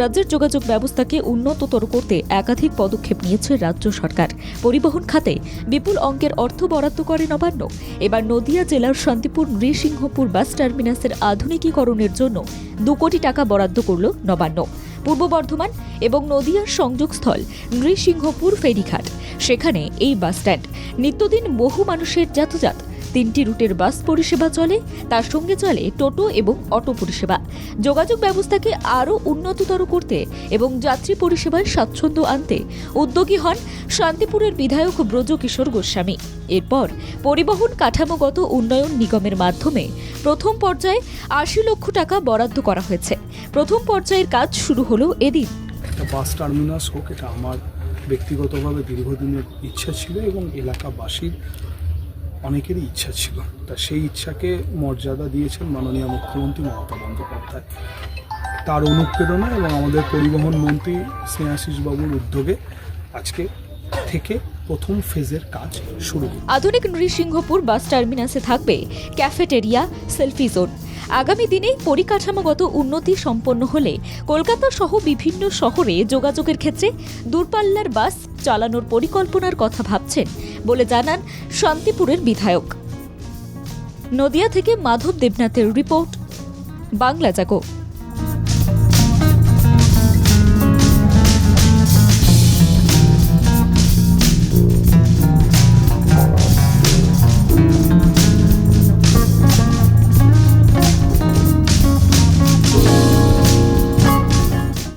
রাজ্যের যোগাযোগ ব্যবস্থাকে উন্নততর করতে একাধিক পদক্ষেপ নিয়েছে রাজ্য সরকার। পরিবহন খাতে বিপুল অঙ্কের অর্থ বরাদ্দ করে নবান্ন। এবার নদিয়া জেলার শান্তিপুর, নৃসিংহপুর বাস টার্মিনাসের আধুনিকীকরণের জন্য দু কোটি টাকা বরাদ্দ করল নবান্ন। পূর্ব বর্ধমান এবং নদিয়ার সংযোগস্থল নৃসিংহপুর ফেরিঘাট। সেখানে এই বাস স্ট্যান্ড নিত্যদিন বহু মানুষের যাতায়াত তিনটি রুটের বাস পরিষেবা চলে, তার সঙ্গে চলে টোটো এবং অটো পরিষেবা। যোগাযোগ ব্যবস্থাকে আরও উন্নততর করতে এবং যাত্রী পরিষেবায় স্বাচ্ছন্দ্য আনতে উদ্যোগী হন শান্তিপুরের বিধায়ক ব্রজকিশোর গোস্বামী। এরপর পরিবহন কাঠামোগত উন্নয়ন নিগমের মাধ্যমে প্রথম পর্যায়ে আশি লক্ষ টাকা বরাদ্দ করা হয়েছে। প্রথম পর্যায়ের কাজ শুরু হলো এদিন। বাস টার্মিনাস হোক, এটা আমার ব্যক্তিগতভাবে দীর্ঘদিনের ইচ্ছা ছিল এবং এলাকাবাসীর অনেকেরই ইচ্ছা ছিল। তা সেই ইচ্ছাকে মর্যাদা দিয়েছেন মাননীয় মুখ্যমন্ত্রী মমতা বন্দ্যোপাধ্যায়। তার অনুপ্রেরণা এবং আমাদের পরিবহন মন্ত্রী স্নেহাশিস বাবুর উদ্যোগে আজকে থেকে প্রথম ফেজের কাজ শুরু। আধুনিক নৃসিংহপুর বাস টার্মিনাসে থাকবে ক্যাফেটেরিয়া, সেলফি জোন। আগামী দিনে পরিকাঠামোগত উন্নতি সম্পন্ন হলে কলকাতা সহ বিভিন্ন শহরে যোগাযোগের ক্ষেত্রে দূরপাল্লার বাস চালানোর পরিকল্পনার কথা ভাবছেন বলে জানান শান্তিপুরের বিধায়ক। নদিয়া থেকে মাধব দেবনাথের রিপোর্ট, বাংলা জাগো।